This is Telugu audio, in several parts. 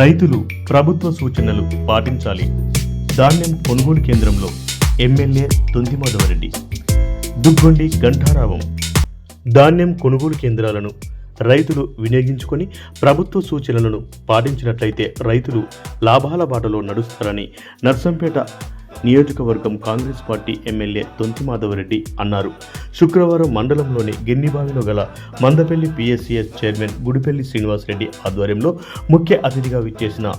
రైతులు ప్రభుత్వ సూచనలు పాటించాలి. ధాన్యం కొనుగోలు కేంద్రంలో ఎమ్మెల్యే తుందిమాధవరెడ్డి. దుగ్గొండి గంఠారావం ధాన్యం కొనుగోలు కేంద్రాలను రైతులు వినియోగించుకొని ప్రభుత్వ సూచనలను పాటించినట్లయితే రైతులు లాభాల బాటలో నడుస్తారని నర్సంపేట నియోజకవర్గం కాంగ్రెస్ పార్టీ ఎమ్మెల్యే తొంతి మాధవరెడ్డి అన్నారు. శుక్రవారం మండలంలోని గిన్నిబావిలో గల మందపల్లి పిఎస్సిఎస్ చైర్మన్ గుడిపల్లి శ్రీనివాసరెడ్డి ఆధ్వర్యంలో ముఖ్య అతిథిగా విచ్చేసిన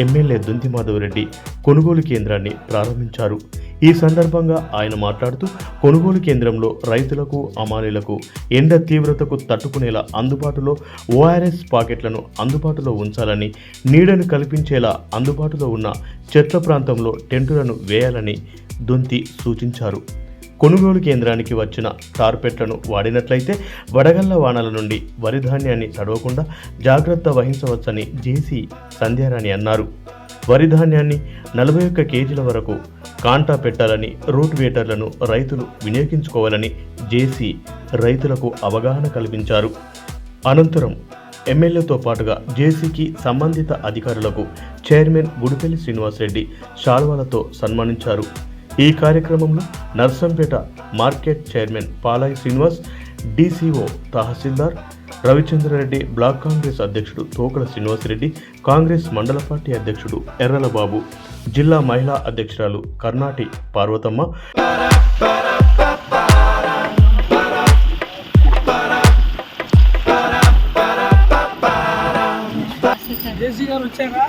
ఎమ్మెల్యే దొంతి మాధవరెడ్డి కొనుగోలు కేంద్రాన్ని ప్రారంభించారు. ఈ సందర్భంగా ఆయన మాట్లాడుతూ కొనుగోలు కేంద్రంలో రైతులకు అమాలీలకు ఎండ తీవ్రతకు తట్టుకునేలా అందుబాటులో ఓఆర్ఎస్ పాకెట్లను అందుబాటులో ఉంచాలని నీడను కల్పించేలా అందుబాటులో ఉన్న చెట్ల ప్రాంతంలో టెంటులను వేయాలని దొంతి సూచించారు. కొనుగోలు కేంద్రానికి వచ్చిన టార్పెట్లను వాడినట్లయితే వడగళ్ళ వానల నుండి వరి ధాన్యాన్ని తడవకుండా జాగ్రత్త వహించవచ్చని జేసీ సంధ్యారాణి అన్నారు. వరి ధాన్యాన్ని నలభై ఒక్క కేజీల వరకు కాంటా పెట్టాలని రూట్ వేటర్లను రైతులు వినియోగించుకోవాలని జేసీ రైతులకు అవగాహన కల్పించారు. అనంతరం ఎమ్మెల్యేతో పాటుగా జేసీకి సంబంధిత అధికారులకు చైర్మన్ గుడిపల్లి శ్రీనివాసరెడ్డి శాల్వాలతో సన్మానించారు. ఈ కార్యక్రమంలో Narsampet market chairman Palai Srinivas DCO తహసీల్దార్ రవిచంద్రారెడ్డి బ్లాక్ కాంగ్రెస్ అధ్యక్షుడు తోకల శ్రీనివాసరెడ్డి కాంగ్రెస్ మండల పార్టీ అధ్యక్షుడు ఎర్రల బాబు జిల్లా మహిళా అధ్యక్షురాలు కర్ణాటి పార్వతమ్మ. జేసీ గారు వచ్చారా?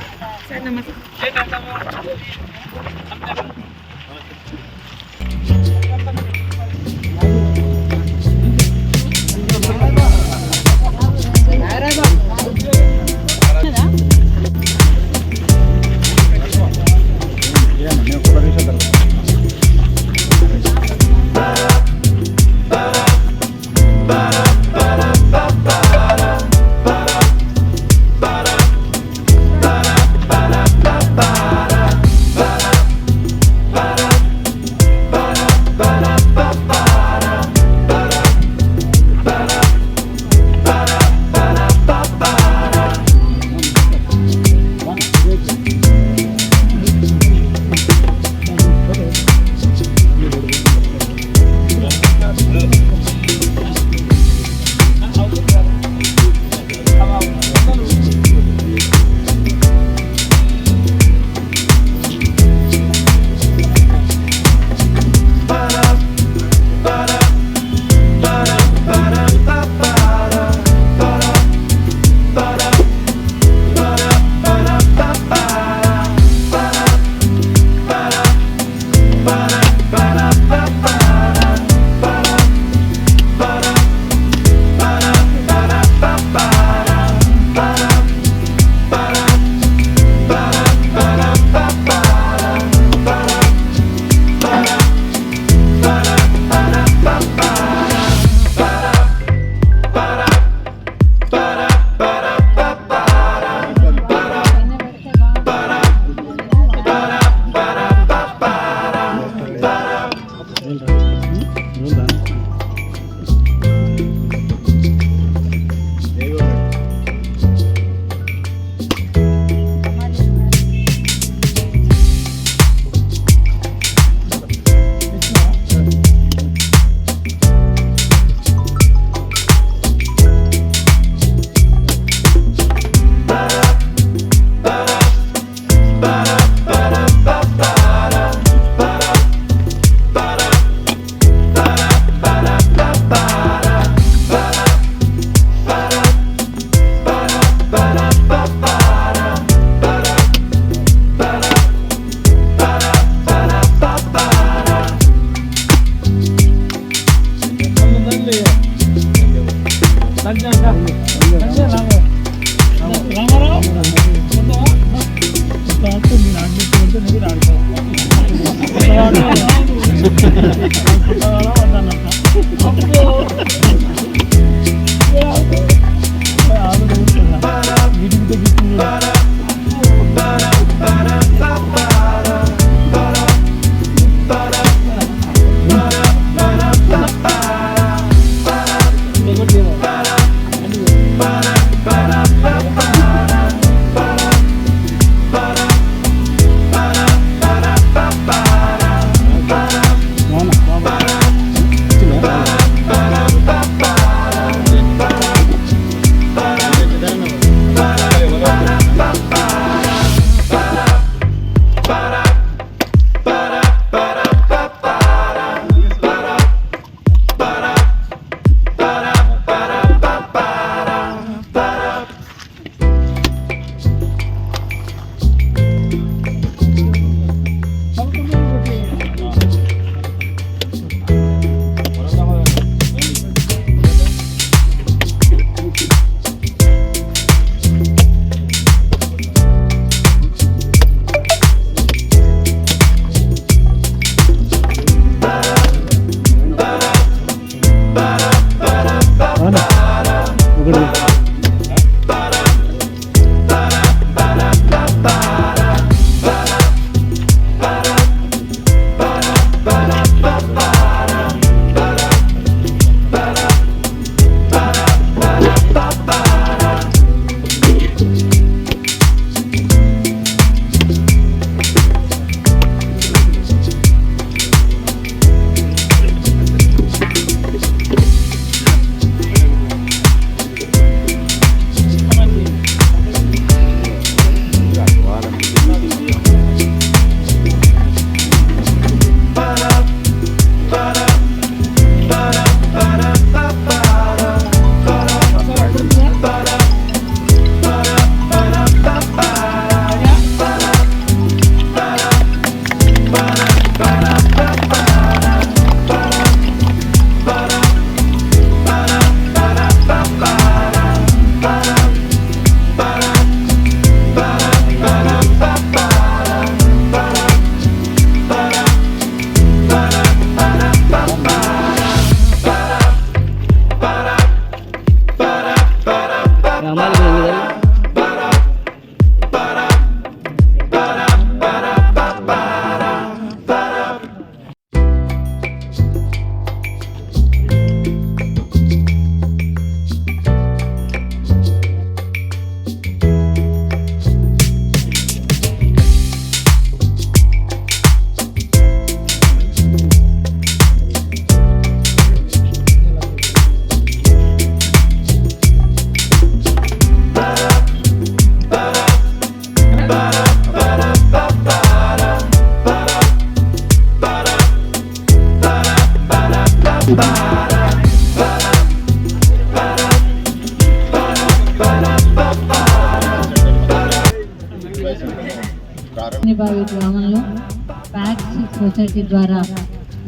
సొసైటీ ద్వారా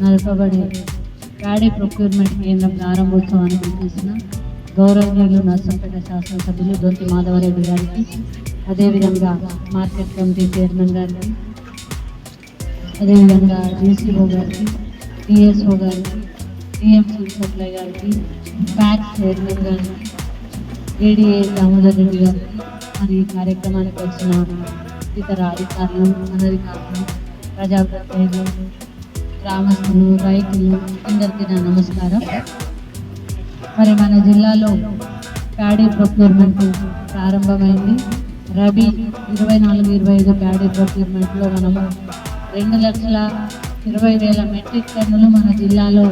నడపబడే ప్యాడీ ప్రొక్యూర్మెంట్ కేంద్రం ప్రారంభోత్సవాన్ని గుర్తించిన గౌరవనీయులు నర్సంపేట శాసనసభ్యులు దొంతి మాధవరెడ్డి గారికి అదేవిధంగా మార్కెట్ కమిటీ చైర్మన్ గారికి అదేవిధంగా డీసీఓ గారికి డిఎస్ఓ గారికి డిఎంసీ సప్లై గారికి ప్యాక్స్ చైర్మన్ గారికి ఏడీఏ దామోదర్ రెడ్డి గారికి మరి ఈ కార్యక్రమానికి వచ్చిన ఇతర అధికారులు అనధికారులు ప్రజాప్రతినిధులు గ్రామస్తులు రైతులు అందరికీ నా నమస్కారం. మరి మన జిల్లాలో ప్యాడీ ప్రొక్యూర్మెంట్ ప్రారంభమైంది. రబీ ఇరవై నాలుగు ఇరవై ఐదు ప్యాడీ ప్రొక్యూర్మెంట్లో మనము రెండు లక్షల ఇరవై వేల మెట్రిక్ టన్నులు మన జిల్లాలో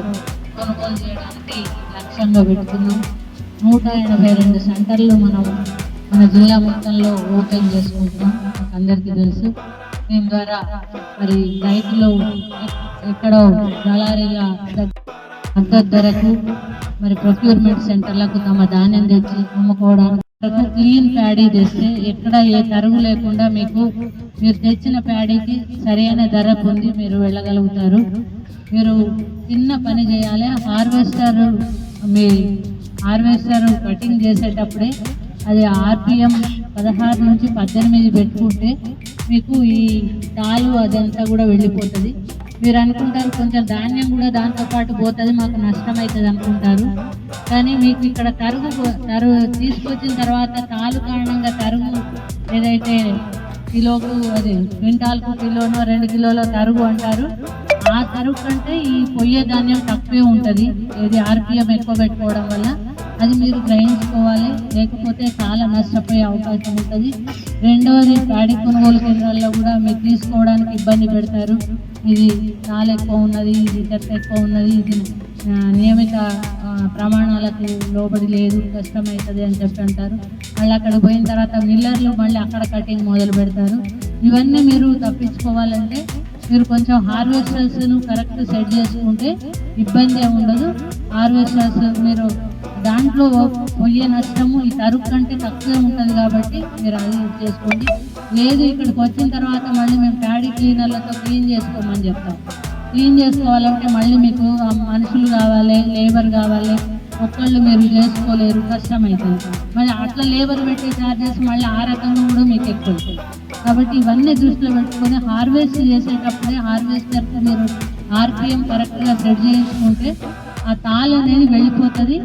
కొనుగోలు చేయడానికి లక్ష్యంగా పెట్టుకున్నాం నూట ఎనభై రెండు సెంటర్లు మనం మన జిల్లా మొత్తంలో ఓపెన్ చేసుకుంటున్నాం. అందరికీ తెలుసు. దీని ద్వారా మరి రైతులు ఎక్కడో దళారీల అంత ధరకు మరి ప్రొక్యూర్మెంట్ సెంటర్లకు తమ ధాన్యం తెచ్చి అమ్ముకోవడానికి క్లీన్ ప్యాడీ తెస్తే ఎక్కడ ఏ కరువు లేకుండా మీకు మీరు తెచ్చిన ప్యాడీకి సరైన ధర పొంది మీరు వెళ్ళగలుగుతారు. మీరు చిన్న పని చేయాలి. హార్వెస్టర్ మీ హార్వెస్టర్ కటింగ్ చేసేటప్పుడే అది ఆర్పిఎం పదహారు నుంచి పద్దెనిమిది పెట్టుకుంటే మీకు ఈ తాలు అదంతా కూడా వెళ్ళిపోతుంది. మీరు అనుకుంటారు కొంచెం ధాన్యం కూడా దాంతో పాటు పోతుంది మాకు నష్టం అవుతుంది అనుకుంటారు. కానీ మీకు ఇక్కడ తరుగు పో- తరుగు తీసుకొచ్చిన తర్వాత తాలు కారణంగా తరుగు ఏదైతే కిలోకు అది క్వింటాల్కు కిలోనో రెండు కిలోల తరుగు అంటారు. ఆ తరుగు కంటే ఈ పొయ్యే ధాన్యం తక్కువే ఉంటుంది. ఇది ఆర్పిఎం ఎక్కువ పెట్టుకోవడం వల్ల. అది మీరు గ్రహించుకోవాలి. లేకపోతే చాలా నష్టపోయే అవకాశం ఉంటుంది. రెండవది ప్యాడీ కొనుగోలు కేంద్రాల్లో కూడా మీరు తీసుకోవడానికి ఇబ్బంది పెడతారు. ఇది చాలా ఎక్కువ ఉన్నది ఇది చెత్త ఎక్కువ ఉన్నది ఇది నియమిత ప్రమాణాలకు లోబడి లేదు కష్టమవుతుంది అని చెప్పి అంటారు. మళ్ళీ అక్కడ పోయిన తర్వాత మిల్లర్లు మళ్ళీ అక్కడ కటింగ్ మొదలు పెడతారు. ఇవన్నీ మీరు తప్పించుకోవాలంటే మీరు కొంచెం హార్వెస్టర్స్ను కరెక్ట్ సెట్ చేసుకుంటే ఇబ్బంది ఏమి ఉండదు. హార్వెస్టర్స్ మీరు దాంట్లో పోయే నష్టము ఈ తరుపు కంటే తక్కువే ఉంటుంది కాబట్టి మీరు అది చేసుకోండి. లేదు ఇక్కడికి వచ్చిన తర్వాత మళ్ళీ మేము ప్యాడీ క్లీనర్లతో క్లీన్ చేసుకోమని చెప్తాం. క్లీన్ చేసుకోవాలంటే మళ్ళీ మీకు మనుషులు కావాలి లేబర్ కావాలి ఒక్కళ్ళు మీరు చేసుకోలేరు కష్టం అవుతుంది మళ్ళీ అట్లా లేబర్ పెట్టే ఛార్జెస్ మళ్ళీ ఆ రకంగా కూడా మీకు ఎక్కువ అవుతాయి. కాబట్టి ఇవన్నీ దృష్టిలో పెట్టుకొని హార్వెస్ట్ చేసేటప్పుడే హార్వెస్టర్కి మీరు ఆర్పిఎం కరెక్ట్గా సెట్ చేయించుకుంటే ఆ తాళ్ అనేది వెళ్ళిపోతుంది.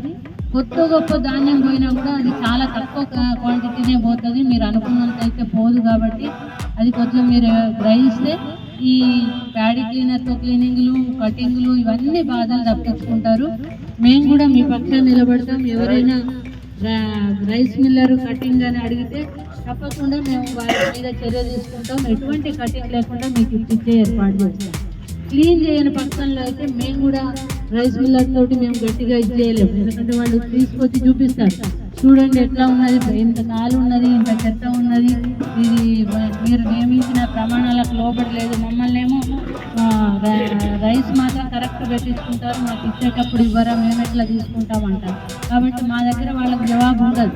కొత్త గొప్ప ధాన్యం పోయినా కూడా అది చాలా తక్కువ క్వాంటిటీనే పోతుంది. మీరు అనుకున్నంత అయితే పోదు కాబట్టి అది కొంచెం మీరు గ్రహిస్తే ఈ ప్యాడీ క్లీనర్తో క్లీనింగ్లు కటింగ్లు ఇవన్నీ బాధలు తప్పించుకుంటారు. మేము కూడా మీ పక్షాన నిలబడతాం. ఎవరైనా రైస్ మిల్లర్ కటింగ్ అని అడిగితే తప్పకుండా మేము వారి మీద చర్య తీసుకుంటాం. ఎటువంటి కటింగ్ లేకుండా మీకు ఇచ్చే ఏర్పాటు చేస్తాం. క్లీన్ చేయని పక్షంలో అయితే మేము కూడా రైస్ మిల్లర్ తోటి మేము గట్టిగా ఇచ్చేయలేము ఎందుకంటే వాళ్ళు తీసుకొచ్చి చూపిస్తారు. చూడండి ఎట్లా ఉన్నది. ఇంత కాలు ఉన్నది ఇంత చెత్త ఉన్నది. ఇది మీరు నియమించిన ప్రమాణాలకు లోపడలేదు లేదు. మమ్మల్ని ఏమో రైస్ మాత్రం కరెక్ట్ పెట్టించుకుంటారు. మాకు ఇచ్చేటప్పుడు ఇవ్వరా మేము ఎట్లా తీసుకుంటామంటారు కాబట్టి మా దగ్గర వాళ్ళకి జవాబు ఉండదు.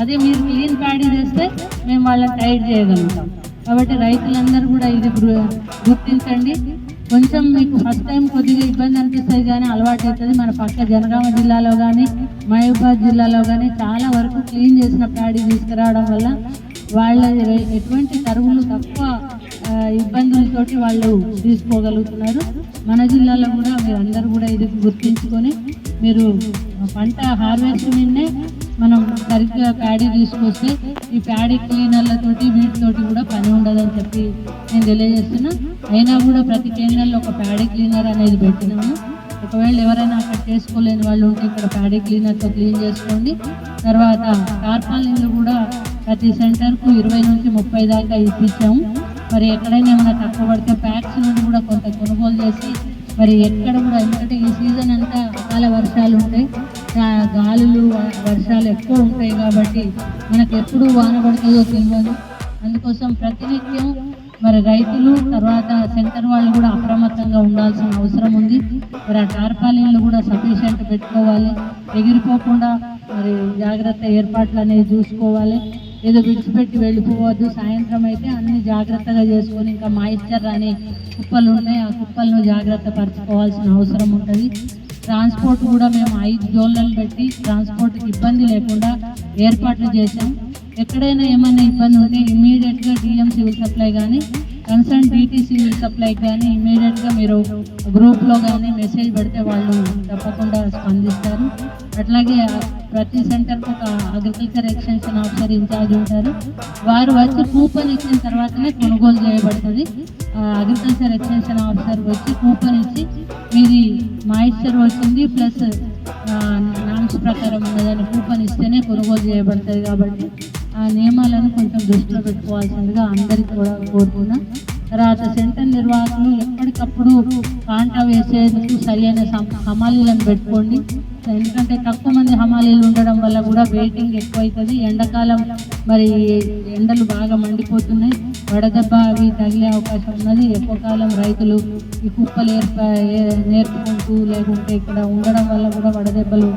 అదే మీరు క్లీన్ ప్యాడీ చేస్తే మేము వాళ్ళని టైట్ చేయగలుగుతాం. కాబట్టి రైతులందరూ కూడా ఇది గుర్తించండి. కొంచెం మీకు ఫస్ట్ టైం కొద్దిగా ఇబ్బంది అనిపిస్తుంది కానీ అలవాటు అవుతుంది మన పక్క జనగామ జిల్లాలో కానీ మహబూబాద్ జిల్లాలో కానీ చాలా వరకు క్లీన్ చేసిన ప్యాడీ తీసుకురావడం వల్ల వాళ్ళ ఎటువంటి కరువులు తక్కువ ఇబ్బందులతోటి వాళ్ళు తీసుకోగలుగుతున్నారు. మన జిల్లాలో కూడా మీరు అందరూ కూడా ఇది గుర్తించుకొని మీరు పంట హార్వెస్ట్ నిన్నే మనం సరిగ్గా ప్యాడీ తీసుకొస్తే ఈ ప్యాడీ క్లీనర్లతోటి వీటితోటి కూడా పని ఉండదని చెప్పి నేను తెలియజేస్తున్నా. అయినా కూడా ప్రతి కేంద్రంలో ఒక ప్యాడీ క్లీనర్ అనేది పెట్టినాము. ఒకవేళ ఎవరైనా అక్కడ చేసుకోలేని వాళ్ళు ఉంటే ఇక్కడ ప్యాడీ క్లీనర్తో క్లీన్ చేసుకోండి. తర్వాత టార్పాలిన్లు కూడా ప్రతి సెంటర్కు ఇరవై నుంచి ముప్పై దాకా ఇప్పించాము. మరి ఎక్కడైనా ఏమైనా తక్కువ పడితే ప్యాక్స్ నుండి కూడా కొంత కొనుగోలు చేసి మరి ఎక్కడ కూడా ఎందుకంటే ఈ సీజన్ అంతా అకాల వర్షాలు ఉంటాయి. గాలులు వర్షాలు ఎక్కువ ఉంటాయి కాబట్టి మనకు ఎప్పుడు వాన పడుతుందో తెలియదు అందుకోసం ప్రతినిత్యం మరి రైతులు తర్వాత సెంటర్ వాళ్ళు కూడా అప్రమత్తంగా ఉండాల్సిన అవసరం ఉంది. మరి ఆ టార్పాలిన్లు కూడా సఫిషియంట్ పెట్టుకోవాలి. ఎగిరిపోకుండా మరి జాగ్రత్త ఏర్పాట్లు అనేవి చూసుకోవాలి. ఏదో విడిచిపెట్టి వెళ్ళిపోవద్దు. సాయంత్రం అయితే అన్ని జాగ్రత్తగా చేసుకొని ఇంకా మాయిశ్చర్ అనే కుప్పలు ఉన్నాయి. ఆ కుప్పలను జాగ్రత్త పరచుకోవాల్సిన అవసరం ఉంటుంది. ట్రాన్స్పోర్ట్ కూడా మేము ఐదు జోన్లను పెట్టి ట్రాన్స్పోర్ట్కి ఇబ్బంది లేకుండా ఏర్పాట్లు చేశాం. ఎక్కడైనా ఏమైనా ఇబ్బంది ఉంటే ఇమీడియట్గా డిఎం సివిల్ సప్లై కానీ కన్సర్న్ డీటీ సివిల్ సప్లై కానీ ఇమీడియట్గా మీరు గ్రూప్లో కానీ మెసేజ్ పెడితే వాళ్ళు తప్పకుండా స్పందిస్తారు. అట్లాగే ప్రతి సెంటర్కి ఒక అగ్రికల్చర్ ఎక్స్టెన్షన్ ఆఫీసర్ ఇన్ఛార్జ్ ఉంటారు. వారు వచ్చి కూపన్ ఇచ్చిన తర్వాతనే కొనుగోలు చేయబడుతుంది. అగ్రికల్చర్ ఎక్స్టెన్షన్ ఆఫీసర్ వచ్చి కూపన్ ఇచ్చి మీది మాయిశ్చర్ వచ్చింది ప్లస్ నామ్స్ ప్రకారం ఉన్నదని కూపన్ ఇస్తేనే కొనుగోలు చేయబడుతుంది కాబట్టి ఆ నియమాలను కొంచెం దృష్టిలో పెట్టుకోవాల్సిందిగా అందరికీ కూడా కోరుకున్నాను తర్వాత సెంటర్ నిర్వాహకులు ఎప్పటికప్పుడు కాంటా వేసేందుకు సరైన హమాలీలను పెట్టుకోండి. ఎందుకంటే తక్కువ మంది హమాలీలు ఉండడం వల్ల కూడా వెయిటింగ్ ఎక్కువ అవుతుంది ఎండాకాలం మరి ఎండలు బాగా మండిపోతున్నాయి. వడదెబ్బ అవి తగిలే అవకాశం ఉన్నది. ఎక్కువ కాలం రైతులు ఈ కుప్పలు ఏర్ప నేర్పుకుంటూ లేకుంటే ఇక్కడ ఉండడం వల్ల కూడా వడదెబ్బలు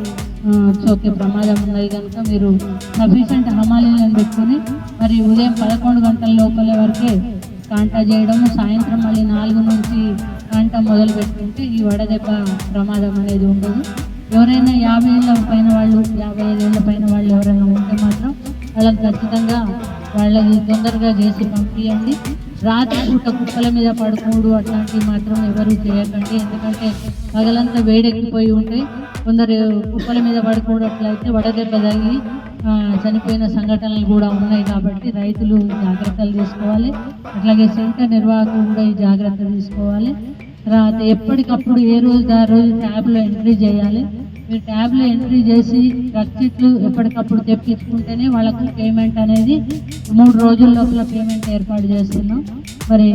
సోకే ప్రమాదం ఉన్నది కనుక మీరు సఫిషియంట్ హమాలీలను పెట్టుకొని మరి ఉదయం పదకొండు గంటల లోపల వరకే కాంట చేయడం సాయంత్రం మళ్ళీ నాలుగు నుంచి కాంట మొదలు పెట్టుకుంటే ఈ వడదెబ్బ ప్రమాదం అనేది ఉండదు. ఎవరైనా యాభై ఏళ్ళ పైన వాళ్ళు యాభై ఐదేళ్ళ పైన వాళ్ళు ఎవరైనా ఉంటే మాత్రం వాళ్ళకి ఖచ్చితంగా వాళ్ళని తొందరగా చేసి పంపించండి రాత్రి పూట కుప్పల మీద పడుకోడు. అట్లాంటివి మాత్రం ఎవరు చేయకండి. ఎందుకంటే పగలంతా వేడెక్కిపోయి ఉంటాయి కొందరు కుప్పల మీద పడుకోడు అట్లయితే వడదెబ్బ తగిలి చనిపోయిన సంఘటనలు కూడా ఉన్నాయి కాబట్టి రైతులు జాగ్రత్తలు తీసుకోవాలి. అట్లాగే సెంటర్ నిర్వాహకులు కూడా ఈ జాగ్రత్త తీసుకోవాలి. తర్వాత ఎప్పటికప్పుడు ఏ రోజు ఆ రోజు ట్యాబ్లో ఎంట్రీ చేయాలి. మీరు ట్యాబ్లో ఎంట్రీ చేసి రక్షిట్లు ఎప్పటికప్పుడు తెప్పించుకుంటేనే వాళ్ళకు పేమెంట్ అనేది మూడు రోజుల లోపల పేమెంట్ ఏర్పాటు చేస్తున్నాం. మరి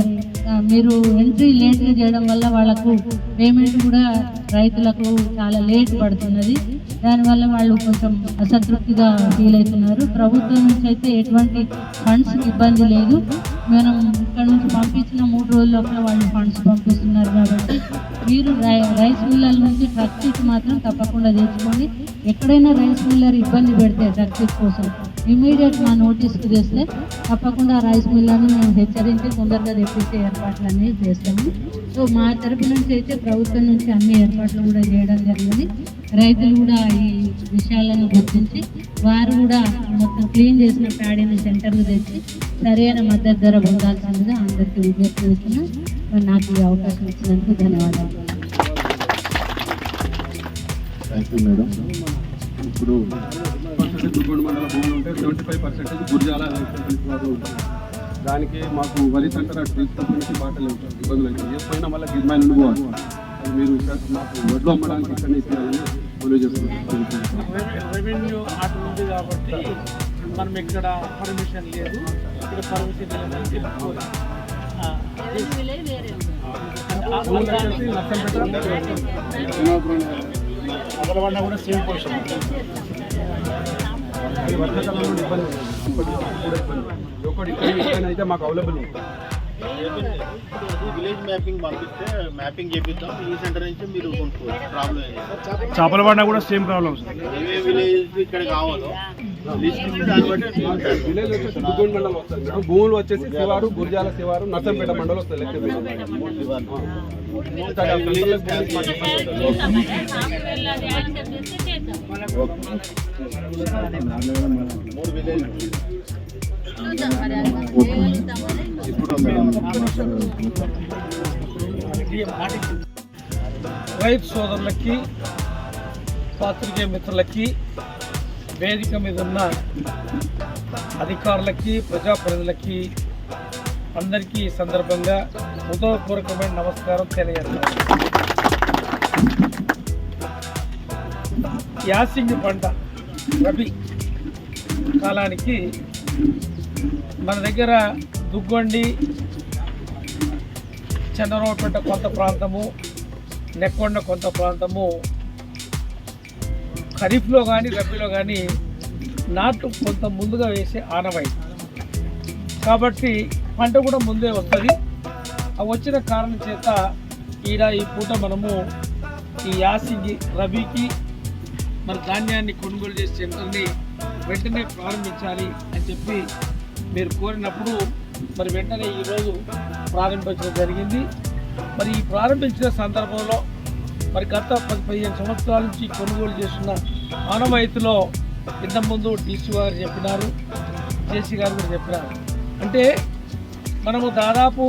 మీరు ఎంట్రీ లేట్గా చేయడం వల్ల వాళ్ళకు పేమెంట్ కూడా రైతులకు చాలా లేట్ పడుతున్నది. దానివల్ల వాళ్ళు కొంచెం అసంతృప్తిగా ఫీల్ అవుతున్నారు. ప్రభుత్వం నుంచి అయితే ఎటువంటి ఫండ్స్ ఇబ్బంది లేదు. మనం ఇక్కడ నుంచి పంపించిన మూడు రోజుల లోపల వాళ్ళు ఫండ్స్ పంపిస్తున్నారు కాబట్టి మీరు రై- రైస్ మిల్లర్ నుంచి ట్రక్ మాత్రం తప్పకుండా తెచ్చుకోండి. ఎక్కడైనా రైస్ మిల్లర్ ఇబ్బంది పెడితే ట్రక్ కోసం ఇమీడియట్ మా నోటీస్కి చేస్తే తప్పకుండా ఆ రైస్ మిల్లర్ని మేము హెచ్చరించి తొందరగా తెప్పించే ఏర్పాట్లు అనేవి చేస్తాము. సో మా తరపు నుంచి అయితే ప్రభుత్వం నుంచి అన్ని ఏర్పాట్లు కూడా చేయడం జరిగింది. రైతులు కూడా ఈ విషయాలను గుర్తించి వారు కూడా మొత్తం క్లీన్ చేసిన ప్యాడీని సెంటర్లు తెచ్చి సరైన మద్దతు ధర పొందాల్సిందిగా అందరికీ విజ్ఞప్తి చేస్తున్నా. మరి నాకు ఈ అవకాశం ఇచ్చినందుకు ధన్యవాదాలు. మేడం ఇప్పుడు గురిజాల దానికి మాకు వరి సెంటర్ అటు తీసుకొచ్చి బాటలు ఇబ్బందులు అయితే ఏ పోయినా మళ్ళీ గిరిమాయిల్ నుండి పోవాలి. అది మీరు మాకు వడ్లు అమ్మడానికి ఇక్కడ ఇచ్చేయాలని రెవెన్యూ అటు ఉంది కాబట్టి మనం ఇక్కడ పర్మిషన్ లేదు. ఇక్కడ పర్మిషన్ లేదని చెప్పుకోవాలి. ఆ, భూములు వచ్చేసి నర్సంపేట అమలవాడ కూడా సేమ్ పొజిషన్ ఇబ్బంది. ఒకటి ఇక్కడ అయితే మాకు అవైలబుల్ ఉంది విలేజ్ మ్యాపింగ్ పంపిస్తే మ్యాపింగ్ చేపిస్తాం ఈ సెంటర్ నుంచి మీరు కొనుక్కోవచ్చు. ప్రాబ్లం ఏంటి చేపలవాడ కూడా సేమ్ ప్రాబ్లమ్స్ ఏవే విలేజ్ ఇక్కడ కావాలో భూములు వచ్చేసి శివారు గురిజాల శివారు నర్సంపేట మండలం వస్తుంది మూడు విలేజ్ రైతు సోదరులకి పాత్రికేయ మిత్రులకి వేదిక మీద ఉన్న అధికారులకి ప్రజాప్రతినిధులకి అందరికీ ఈ సందర్భంగా హృదయపూర్వకమైన నమస్కారం తెలియజేస్తాను. యాసింగి పంట రబీ కాలానికి మన దగ్గర దుగ్గొండి చంద్రరావుపేట కొంత ప్రాంతము నెక్కొండ కొంత ప్రాంతము ఖరీఫ్లో కానీ రబీలో కానీ నాటు కొంత ముందుగా వేసే ఆనవాయి. కాబట్టి పంట కూడా ముందే వస్తుంది. ఆ వచ్చిన కారణం చేత ఈడ ఈ పూట మనము ఈ యాసింగి రబీకి మన ధాన్యాన్ని కొనుగోలు చేసే సెంటర్ని వెంటనే ప్రారంభించాలి అని చెప్పి మీరు కోరినప్పుడు మరి వెంటనే ఈరోజు ప్రారంభించడం జరిగింది. మరి ఈ ప్రారంభించిన సందర్భంలో మరి గత పది పదిహేను సంవత్సరాల నుంచి కొనుగోలు చేస్తున్న ఆనవాయితీలో ఇంత ముందు డీసీ గారు చెప్పినారు జేసీ గారు కూడా చెప్పినారు. అంటే మనము దాదాపు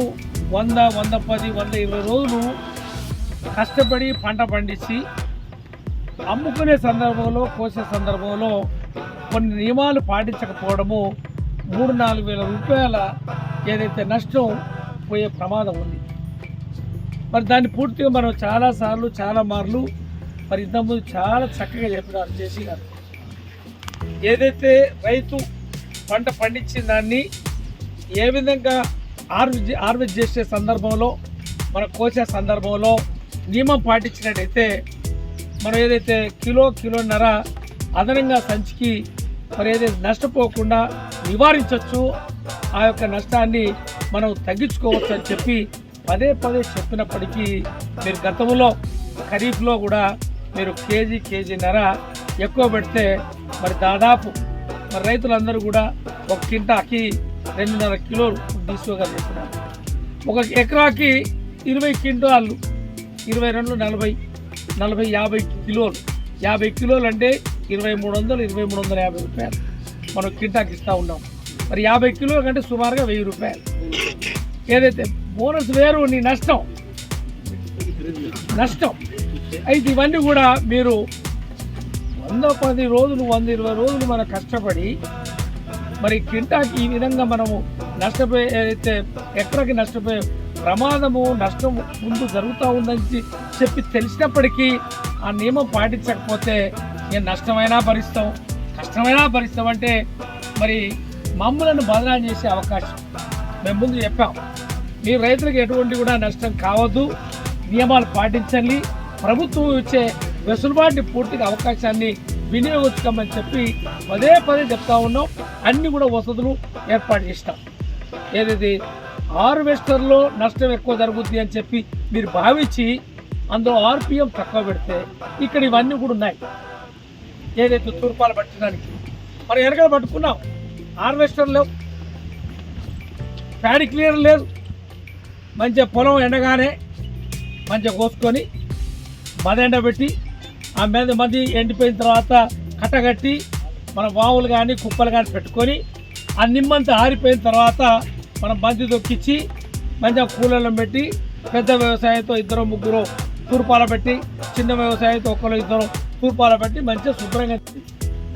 వంద వంద పది వంద ఇరవై రోజులు కష్టపడి పంట పండించి అమ్ముకునే సందర్భంలో కోసే సందర్భంలో కొన్ని నియమాలు పాటించకపోవడము మూడు నాలుగు వేల రూపాయల ఏదైతే నష్టం పోయే ప్రమాదం ఉంది. మరి దాన్ని పూర్తిగా మనం చాలాసార్లు చాలా మార్లు మరి ఇంతకుముందు చాలా చక్కగా చెప్పినారు చేసి గారు. ఏదైతే రైతు పంట పండించిన దాన్ని ఏ విధంగా హార్వెస్ట్ హార్వెస్ట్ చేసే సందర్భంలో మన కోసే సందర్భంలో నియమం పాటించినట్టయితే మనం ఏదైతే కిలో కిలోన్నర అదనంగా సంచికి మరి ఏదైతే నష్టపోకుండా నివారించవచ్చు ఆ యొక్క నష్టాన్ని మనం తగ్గించుకోవచ్చు అని చెప్పి పదే పదే చెప్పినప్పటికీ మీరు గతంలో ఖరీఫ్లో కూడా మీరు కేజీ కేజీన్నర ఎక్కువ పెడితే మరి దాదాపు మరి రైతులందరూ కూడా ఒక కింటాకి రెండున్నర కిలోలు తీసుకోగా ఒక ఎకరాకి ఇరవై క్వింటాళ్ళు ఇరవై రెండు నలభై నలభై యాభై కిలోలు. యాభై కిలోలు అంటే ఇరవై మూడు వందలు ఇరవై మూడు వందల యాభై రూపాయలు. మనం కింటాకి ఇస్తూ ఉన్నాం. మరి యాభై కిలోల కంటే సుమారుగా వెయ్యి రూపాయలు. ఏదైతే బోనస్ వేరు నీ నష్టం. నష్టం. అయితే ఇవన్నీ కూడా మీరు వంద పది రోజులు వంద ఇరవై రోజులు మనం కష్టపడి మరి కింటాకి ఈ విధంగా మనము నష్టపోయే ఏదైతే ఎక్కడికి నష్టపోయే ప్రమాదము నష్టం ముందు జరుగుతూ ఉందని చెప్పి తెలిసినప్పటికీ ఆ నియమం పాటించకపోతే నేను నష్టమైనా భరిస్తాం. కష్టమైనా భరిస్తామంటే మరి మమ్మలను బదనాం చేసే అవకాశం. మేము ముందు చెప్పాం మీ రైతులకు ఎటువంటి కూడా నష్టం కావద్దు నియమాలు పాటించండి ప్రభుత్వం ఇచ్చే వెసులుబాటు పూర్తిగా అవకాశాన్ని వినియోగించుకోమని చెప్పి పదే పదే చెప్తా ఉన్నాం. అన్ని కూడా వసతులు ఏర్పాటు చేస్తాం. ఏదైతే హార్వెస్టర్లో నష్టం ఎక్కువ జరుగుద్ది అని చెప్పి మీరు భావించి అందులో ఆర్పిఎం తక్కువ పెడితే ఇక్కడ ఇవన్నీ కూడా ఉన్నాయి. ఏదైతే తూర్పాలు పట్టడానికి మనం వెనకాల పట్టుకున్నాం. హార్వెస్టర్ లేవు. ప్యాడీ క్లియర్ లేదు. మంచిగా పొలం ఎండగానే మంచిగా కోసుకొని మద ఎండబెట్టి ఆ మీద మంది ఎండిపోయిన తర్వాత కట్టగట్టి మన వాములు కానీ కుప్పలు కానీ పెట్టుకొని ఆ నిమ్మంతా ఆరిపోయిన తర్వాత మనం బంతి దొక్కిచ్చి మంచిగా కూలలో పెట్టి పెద్ద వ్యవసాయంతో ఇద్దరు ముగ్గురు తూర్పాల పెట్టి చిన్న వ్యవసాయంతో ఒకరు ఇద్దరు తూర్పాల పెట్టి మంచిగా శుభ్రంగా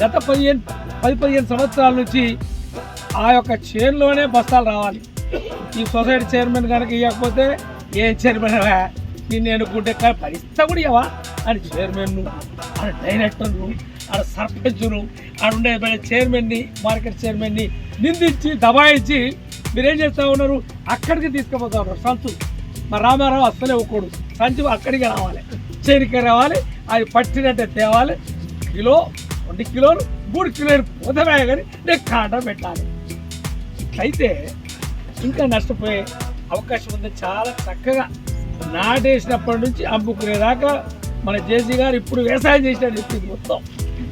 గత పదిహేను పది పదిహేను సంవత్సరాల నుంచి ఆ యొక్క చైన్లోనే బస్తాలు రావాలి. ఈ సొసైటీ చైర్మన్ కనుక ఇవ్వకపోతే ఏం చైర్మన్ నిన్ను ఎన్నుకుంటే పరిస్థితి కూడా ఇవ్వా అని చైర్మన్ను ఆడ డైరెక్టర్ను ఆడ సర్పంచ్ను ఆడ ఉండే చైర్మన్ని మార్కెట్ చైర్మన్ని నిందించి దబాయించి మీరేం చేస్తా ఉన్నారు? అక్కడికి తీసుకుపోతా ఉన్నారు. సంచు మా రామారావు అస్సలే ఇవ్వకూడదు సంచు అక్కడికి రావాలి. చేరిక రావాలి. అది పట్టినట్టే తేవాలి. కిలో రెండు కిలోలు మూడు కిలోలు పోతమే కానీ నేను కాట పెట్టాలి. ఇట్లయితే ఇంకా నష్టపోయే అవకాశం ఉంది. చాలా చక్కగా నాటేసినప్పటి నుంచి అమ్ముకునేదాకా మన జేసీ గారు ఇప్పుడు వ్యవసాయం చేసినట్టు చెప్పింది మొత్తం.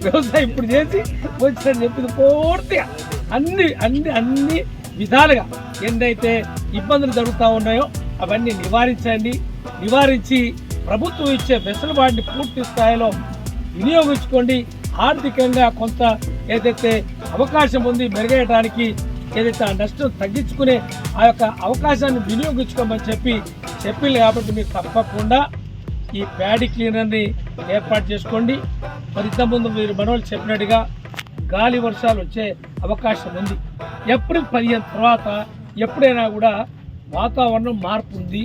వ్యవసాయం ఇప్పుడు చేసి వచ్చినట్టు చెప్పింది పూర్తిగా. అన్ని అన్ని అన్ని విధాలుగా ఎందైతే ఇబ్బందులు జరుగుతూ ఉన్నాయో అవన్నీ నివారించండి. నివారించి ప్రభుత్వం ఇచ్చే వెసులుబాటుని పూర్తి స్థాయిలో వినియోగించుకోండి. ఆర్థికంగా కొంత ఏదైతే అవకాశం ఉంది మెరుగేయడానికి ఏదైతే ఆ నష్టం తగ్గించుకునే ఆ యొక్క అవకాశాన్ని వినియోగించుకోమని చెప్పి చెప్పింది కాబట్టి మీరు తప్పకుండా ఈ ప్యాడీ క్లీనర్ని ఏర్పాటు చేసుకోండి. మరి ఇంతకుముందు మీరు మనోళ్ళు చెప్పినట్టుగా గాలి వర్షాలు వచ్చే అవకాశం ఉంది. ఏప్రిల్ పదిహేను తర్వాత ఎప్పుడైనా కూడా వాతావరణం మార్పు ఉంది.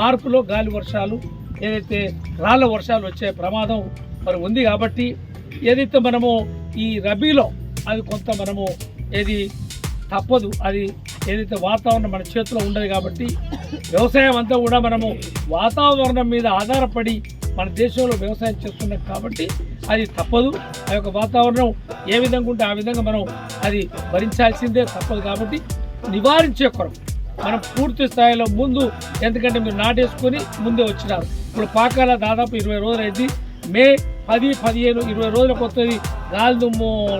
మార్పులో గాలి వర్షాలు ఏదైతే రాళ్ళ వర్షాలు వచ్చే ప్రమాదం మరి ఉంది కాబట్టి ఏదైతే మనము ఈ రబీలో అది కొంత మనము ఏది తప్పదు అది ఏదైతే వాతావరణం మన చేతిలో ఉండదు కాబట్టి వ్యవసాయం అంతా కూడా మనము వాతావరణం మీద ఆధారపడి మన దేశంలో వ్యవసాయం చేస్తున్నాం కాబట్టి అది తప్పదు. ఆ యొక్క వాతావరణం ఏ విధంగా ఉంటే ఆ విధంగా మనం అది భరించాల్సిందే తప్పదు కాబట్టి నివారించే కొరకు మనం పూర్తి స్థాయిలో ముందు ఎందుకంటే మీరు నాటేసుకొని ముందే వచ్చినారు. ఇప్పుడు పాకాల దాదాపు ఇరవై రోజులు అయింది మే పది పదిహేను ఇరవై రోజులకు వస్తుంది గాలి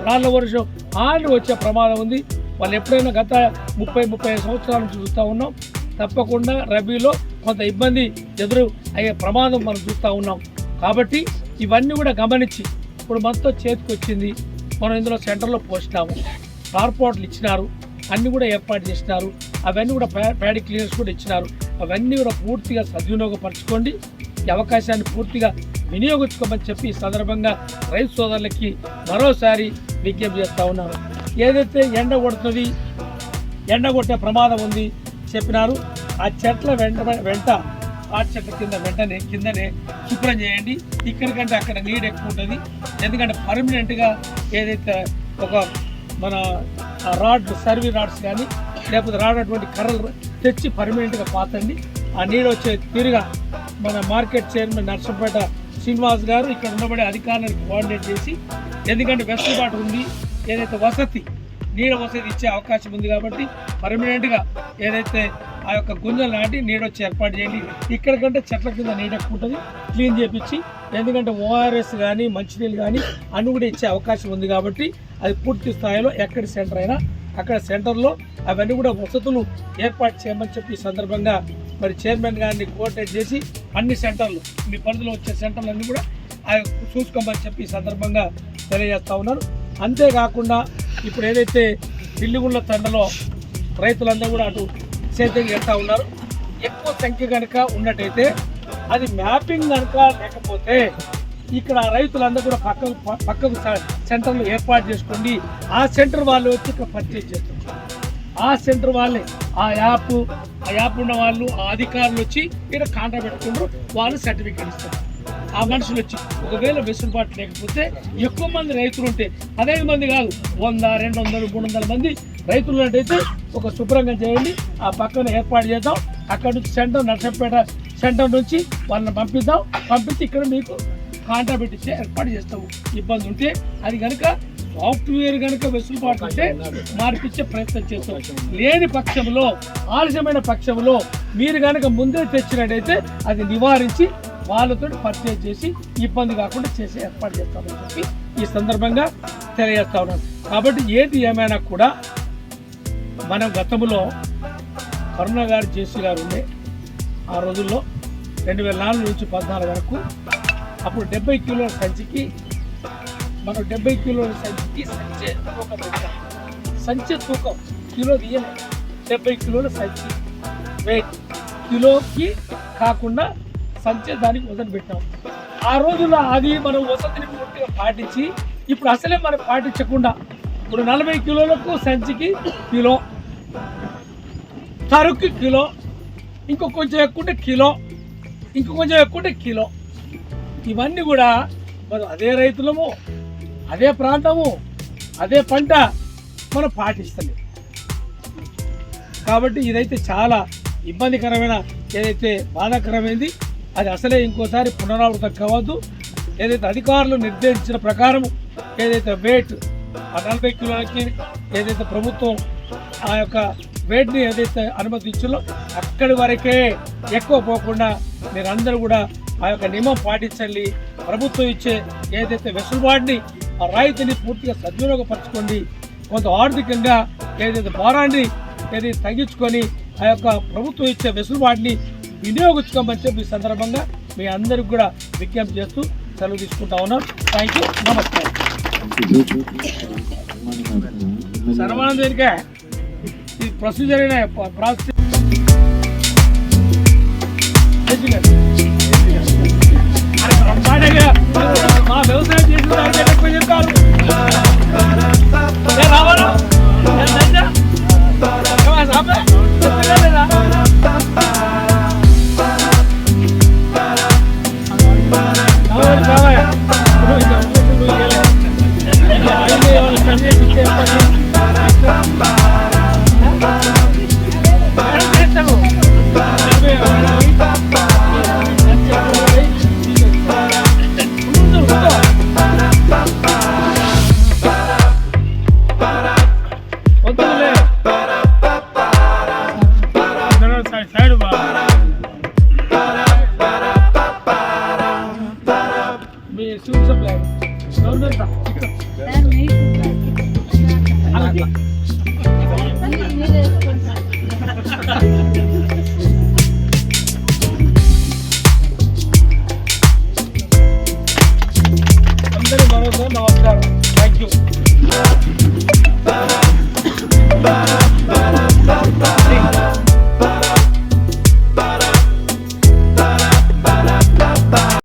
రాళ్ళ వర్షం ఆళ్ళు వచ్చే ప్రమాదం ఉంది. వాళ్ళు ఎప్పుడైనా గత ముప్పై ముప్పై సంవత్సరాల నుంచి చూస్తూ ఉన్నాం. తప్పకుండా రబీలో కొంత ఇబ్బంది ఎదురు అయ్యే ప్రమాదం మనం చూస్తూ ఉన్నాం. కాబట్టి ఇవన్నీ కూడా గమనించి ఇప్పుడు మొత్తం చేతికి వచ్చింది. మనం ఇందులో సెంటర్లో పోసినాము. కార్పోర్ట్లు ఇచ్చినారు. అన్నీ కూడా ఏర్పాటు చేసినారు. అవన్నీ కూడా ప్యా- ప్యాడీ క్లీనర్స్ కూడా ఇచ్చినారు. అవన్నీ కూడా పూర్తిగా సద్వినియోగపరచుకోండి. ఈ అవకాశాన్ని పూర్తిగా వినియోగించుకోమని చెప్పి ఈ సందర్భంగా రైతు సోదరులకి మరోసారి విజ్ఞప్తి చేస్తూ ఉన్నాను. ఏదైతే ఎండ కొడుతుంది ఎండ కొట్టే ప్రమాదం ఉంది చెప్పినారు. ఆ చెట్ల వెంట వెంట ఆ చెట్ల కింద వెంటనే కిందనే శుభ్రం చేయండి. ఇక్కడికంటే అక్కడ నీడ్ ఎక్కువ ఉంటుంది. ఎందుకంటే పర్మనెంట్గా ఏదైతే ఒక మన రాడ్ సర్వీ రాడ్స్ కానీ లేకపోతే రానటువంటి కర్రలు తెచ్చి పర్మనెంట్గా పాతండి. ఆ నీరు వచ్చే తీరుగా మన మార్కెట్ చైర్మన్ నర్సంపేట శ్రీనివాస్ గారు ఇక్కడ ఉండబడే అధికారులను కోఆర్డినేట్ చేసి ఎందుకంటే వెసులుబాటు ఉంది ఏదైతే వసతి నీడ వసతి ఇచ్చే అవకాశం ఉంది కాబట్టి పర్మనెంట్గా ఏదైతే ఆ యొక్క గుంజలు నాటి నీడ వచ్చి ఏర్పాటు చేయండి. ఇక్కడ కంటే చెట్ల కింద నీడ ఎక్కువ ఉంటుంది క్లీన్ చేపించి ఎందుకంటే ఓఆర్ఎస్ కానీ మంచినీళ్ళు కానీ అన్ని కూడా ఇచ్చే అవకాశం ఉంది కాబట్టి అది పూర్తి స్థాయిలో ఎక్కడి సెంటర్ అయినా అక్కడ సెంటర్లో అవన్నీ కూడా వసతులు ఏర్పాటు చేయమని చెప్పి సందర్భంగా మరి చైర్మన్ గారిని కోఆర్డినేట్ చేసి అన్ని సెంటర్లు మీ పరిధిలో వచ్చే సెంటర్లు అన్నీ కూడా ఆ చూసుకోమని చెప్పి సందర్భంగా తెలియజేస్తూ ఉన్నారు. అంతేకాకుండా ఇప్పుడు ఏదైతే పిల్లిగుండ్ల తండలో రైతులందరూ కూడా అటు సేద్యం చేస్తూ ఉన్నారు. ఎక్కువ సంఖ్య కనుక ఉన్నట్టయితే అది మ్యాపింగ్ కనుక లేకపోతే ఇక్కడ రైతులందరూ కూడా పక్కకు పక్కకు సెంటర్లు ఏర్పాటు చేసుకోండి. ఆ సెంటర్ వాళ్ళు వచ్చి ఇక్కడ పర్చేజ్ చేస్తారు. ఆ సెంటర్ వాళ్ళే ఆ యాప్ ఆ యాప్ ఉన్న వాళ్ళు ఆ అధికారులు వచ్చి ఇక్కడ కాంటా పెట్టుకుంటారు. వాళ్ళు సర్టిఫికేట్ ఇస్తారు. ఆ మనుషులు వచ్చి ఒకవేళ వెసులుబాటు లేకపోతే ఎక్కువ మంది రైతులు ఉంటే పదహైదు మంది కాదు వంద రెండు వందలు మూడు వందల మంది రైతులు ఉన్నట్టయితే ఒక శుభ్రంగా చేయండి. ఆ పక్కన ఏర్పాటు చేద్దాం. అక్కడ నుంచి సెంటర్ నర్సంపేట సెంటర్ నుంచి వాళ్ళని పంపిద్దాం. పంపించి ఇక్కడ మీకు కాంటా పెట్టించే ఏర్పాటు చేస్తాము ఇబ్బంది ఉంటే అది కనుక సాఫ్ట్వేర్ కనుక వెసులుబాటు ఉంటే మార్పిచ్చే ప్రయత్నం చేస్తాం లేని పక్షంలో ఆలస్యమైన పక్షంలో మీరు కనుక ముందే తెచ్చినట్టయితే అది నివారించి వాళ్ళతో పర్చేజ్ చేసి ఇబ్బంది కాకుండా చేసే ఏర్పాటు చేస్తామని చెప్పి ఈ సందర్భంగా తెలియజేస్తా ఉన్నాను. కాబట్టి ఏది ఏమైనా కూడా మనం గతంలో కరుణ గారు జేసీ గారు ఉండే ఆ రోజుల్లో రెండు వేల నాలుగు నుంచి పద్నాలుగు వరకు అప్పుడు డెబ్బై కిలోల సంచికి మనం డెబ్బై కిలోల సంచికి సంచే తూకం పెట్టాం సంచి తూకం కిలో తీయలే. డెబ్బై కిలోల సంచి వెయిట్ కిలోకి కాకుండా సంచి దానికి వసతి పెట్టాం. ఆ రోజుల్లో అది మనం వసతిని పూర్తిగా పాటించి ఇప్పుడు అసలే మనం పాటించకుండా ఇప్పుడు నలభై కిలోలకు సంచికి కిలో సరుకు కిలో ఇంకో కొంచెం ఎక్కువ కిలో ఇంకో కొంచెం ఎక్కువ కిలో. ఇవన్నీ కూడా మనం అదే రైతులము అదే ప్రాంతము అదే పంట మనం పాటిస్తలేదు కాబట్టి ఇదైతే చాలా ఇబ్బందికరమైన ఏదైతే బాధాకరమైంది అది అసలే ఇంకోసారి పునరావృతం కావద్దు. ఏదైతే అధికారులు నిర్దేశించిన ప్రకారం ఏదైతే వెయిట్ నలభై కిలోలకి ఏదైతే ప్రభుత్వం ఆ యొక్క వెయిట్ని ఏదైతే అనుమతి అక్కడి వరకే ఎక్కువ పోకుండా మీరందరూ కూడా ఆ యొక్క నియమం పాటించండి. ప్రభుత్వం ఇచ్చే ఏదైతే వెసులుబాటుని ఆ రైతుని పూర్తిగా సద్వినియోగపరచుకోండి. కొంత ఆర్థికంగా ఏదైతే భారాన్ని ఏదైతే తగ్గించుకొని ఆ యొక్క ప్రభుత్వం ఇచ్చే వెసులుబాటుని వినియోగించుకోమని చెప్పి ఈ సందర్భంగా మీ అందరికి కూడా విజ్ఞప్తి చేస్తూ సెలవు తీసుకుంటా ఉన్నాం. థ్యాంక్ యూ నమస్కారం సన్మానం దేనికే ఈ ప్రొసీజర్ అయిన ప్రాసెస్. మా వ్యవసాయం చేసిన దానికి ఎక్కువ చెప్తారు ఏ రావాలా ఏ నంజా?